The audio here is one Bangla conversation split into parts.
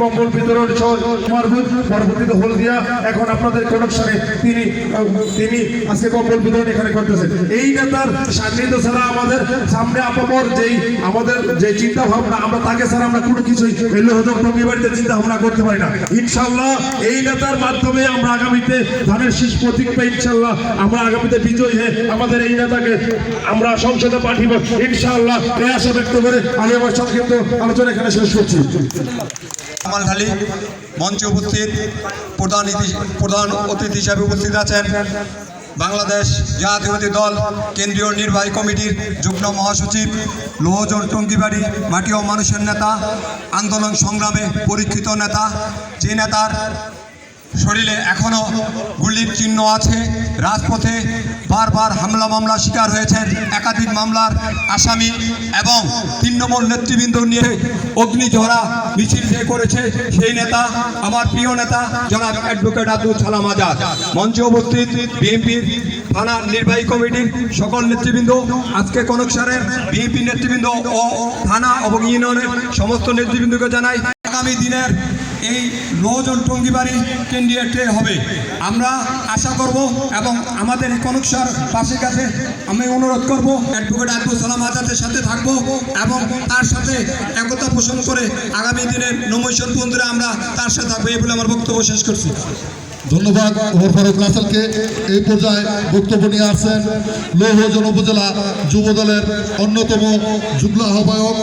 কম্বল বিতরণ সহ মারভুত, পরবর্তীতে হলদিয়া। এখন আপনাদের কানেকশনে তিনি তিনি আজকে কম্বল বিতরণ এখানে করতেছেন। এই নেতার সান্নিধ্য ছাড়া আমাদের সামনে আপামর যেই আমাদের যে চিন্তা ভাবনা আমরা তাকে ছাড়া আমরা কোনো কিছুই এলো হজম টঙ্গি বাড়িতে চিন্তা ভাবনা করতে পারি না। ইনশাল্লাহ এই নেতার মাধ্যমে আমরা আগামীতে ধানের শীষ প্রতীক পেয়ে ইনশাল্লাহ আমরা আগামীতে বিজয়ী হয়ে আমাদের এই নেতাকে আমরা সংসদে পাঠিব ইনশাআল্লাহ আশা ব্যক্ত করে আমি আমার সংক্ষিপ্ত আলোচনা এখানে শেষ করছি। কামালখালী মঞ্চে উপস্থিত প্রধান প্রধান অতিথি হিসাবে উপস্থিত আছেন বাংলাদেশ জাতীয়বাদী দল, কেন্দ্রীয় নির্বাহী কমিটির যুগ্ম মহাসচিব লোহজন টঙ্গিবাড়ি, মাটি ও মানুষের নেতা, আন্দোলন সংগ্রামে পরীক্ষিত নেতা, যে নেতার শরীরে এখনও গুলির চিহ্ন আছে। রাজপথে বারবার হামলা মামলা শিকার হয়েছেন একাধিক মামলার আসামি এবং নম্বর নেতৃবৃন্দ নিয়ে অগ্নিঝরা মিছিল যে করেছে সেই নেতা, আমার প্রিয় নেতা, জনাব অ্যাডভোকেট আব্দুল সালাম আজাদ। মঞ্চে উপস্থিত বিএনপির থানার নির্বাহী কমিটির সকল নেতৃবৃন্দ, আজকে কনকসারের বিএনপি নেতৃবৃন্দ ও থানা এবং ইউনিয়নের সমস্ত নেতৃবৃন্দকে জানাই, আগামী দিনের এই লোহজন টঙ্গিবাড়ি ক্যান্ডিডেটে হবে। আমরা আশা করব এবং আমাদের কনকসার পাশে কাছে আমি অনুরোধ করব, অ্যাডভোকেট আব্দুল সালাম আজাদের সাথে থাকব এবং তার সাথে একতা পোষণ করে আগামী দিনের নমৈশন বন্ধুরা, আমরা তার সাথে থাকব এই বলে আমার বক্তব্য শেষ করছি। ধন্যবাদ, ওমর ফারুক রাসেলকে। এই পর্যায়ে বক্তব্য নিয়ে আসছেন লৌহজন উপজেলা যুব দলের অন্যতম যুগ্ম আহ্বায়ক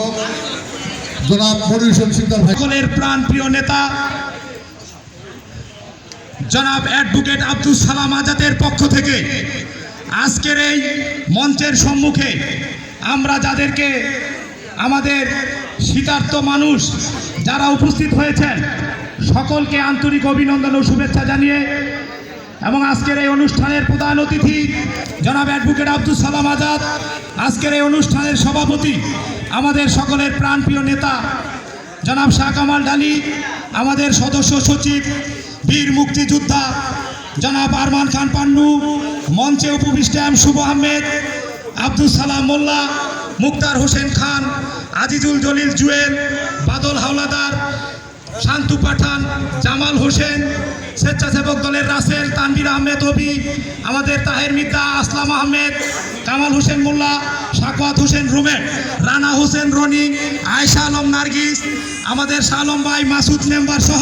জনাব মনির হোসেন ভাই। সকলের প্রাণ প্রিয় নেতা, জনাব অ্যাডভোকেট আব্দুল সালাম আজাদের পক্ষ থেকে আজকের এই মঞ্চের সম্মুখে আমরা যাদেরকে আমাদের শীতার্থ মানুষ যারা উপস্থিত হয়েছেন, সকলকে আন্তরিক অভিনন্দন ও শুভেচ্ছা জানিয়ে এবং আজকের এই অনুষ্ঠানের প্রধান অতিথি জনাব অ্যাডভোকেট আব্দুল সালাম আজাদ, আজকের এই অনুষ্ঠানের সভাপতি আমাদের সকলের প্রাণপ্রিয় নেতা, জনাব শাহ কামাল ডালি, আমাদের সদস্য সচিব, বীর মুক্তিযোদ্ধা, জনাব আরমান খান পান্নু, মঞ্চে উপবিষ্ট এম শুভ আহমেদ, আব্দুল সালাম মোল্লা, মুক্তার হোসেন খান, আজিজুল জলিল জুয়েল, বাদল হাওলাদার, শান্তু পাঠান, জামাল হোসেন, স্বেচ্ছাসেবক দলের রাসেল তানবির আহমেদ হবি আমাদের তাহের মিতা আসলাম আহমেদ, কামাল হোসেন মোল্লা সাকওয়াত হোসেন রুমে, রানা হোসেন রনি আয়সা আলম নার্গিস, আমাদের শালম ভাই মাসুদ মেম্বার সহ